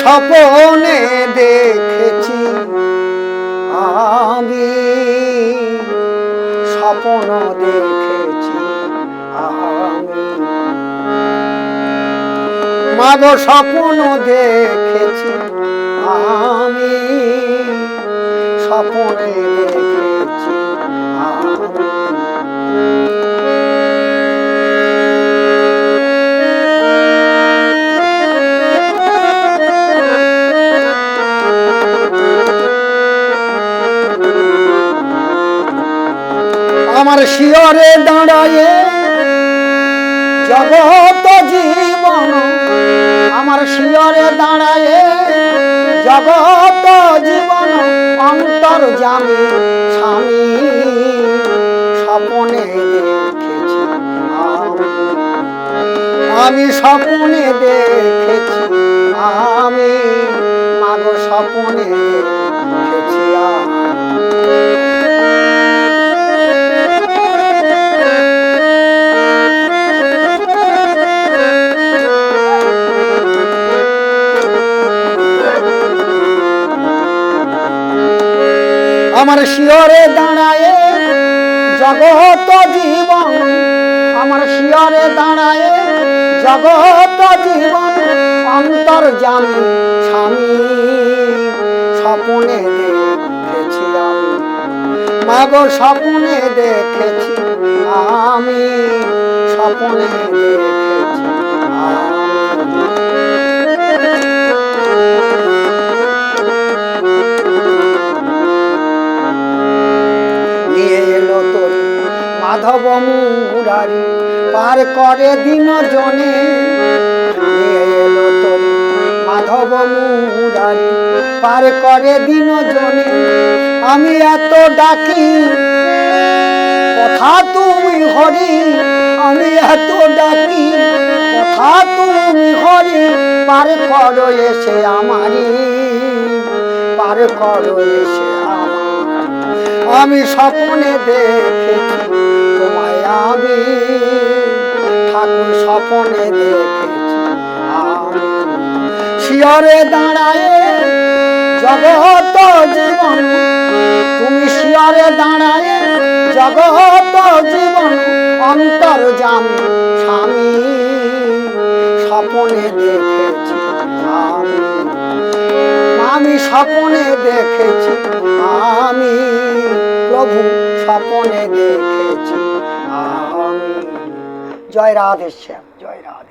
স্বপনে দেখেছি। আমি স্বপ্ন দেখেছি। আমি মাগো স্বপ্ন দেখেছি। আমি স্বপ্নে দেখেছি। আমি আমার শিয়রে দাঁড়ায়ে জগত জীবন আমার শিয়রে দাঁড়ায়ে জগত জীবন অন্তর জামি স্বামী স্বপনে দেখেছি আমি। আমি স্বপনে দেখেছি আমি মাগো স্বপনে দেখেছি আমি। আমার শিয়রে দাঁড়ায় জগত জীবন, আমার শিয়রে দাঁড়ায় জগত জীবন, অন্তর জানি স্বামী, স্বপনে দেখেছি আমি মাগো, স্বপনে দেখেছি আমি, স্বপনে দেখেছি আমি। মাধব মুরারি পার করে দিন জনে। মাধব মুরারি পার করে দিন জনে। আমি এত ডাকি, কথা তুমি হরি, আমি এত ডাকি, কথা তুমি হরি, পার করো এসে আমারি, পার করো এসে আমি স্বপ্নে দেখেছি স্বপ্নে দেখেছি শিয়রে দাঁড়ায় জগত জীবন, তুমি শিয়রে দাঁড়ায় জগত জীবন, অন্তর জামি স্বামী, স্বপ্নে দেখেছি আমি। স্বপনে দেখেছি আমি, প্রভু স্বপনে দেখেছি আমি। জয় রাধে শ্যাম জয় রাধে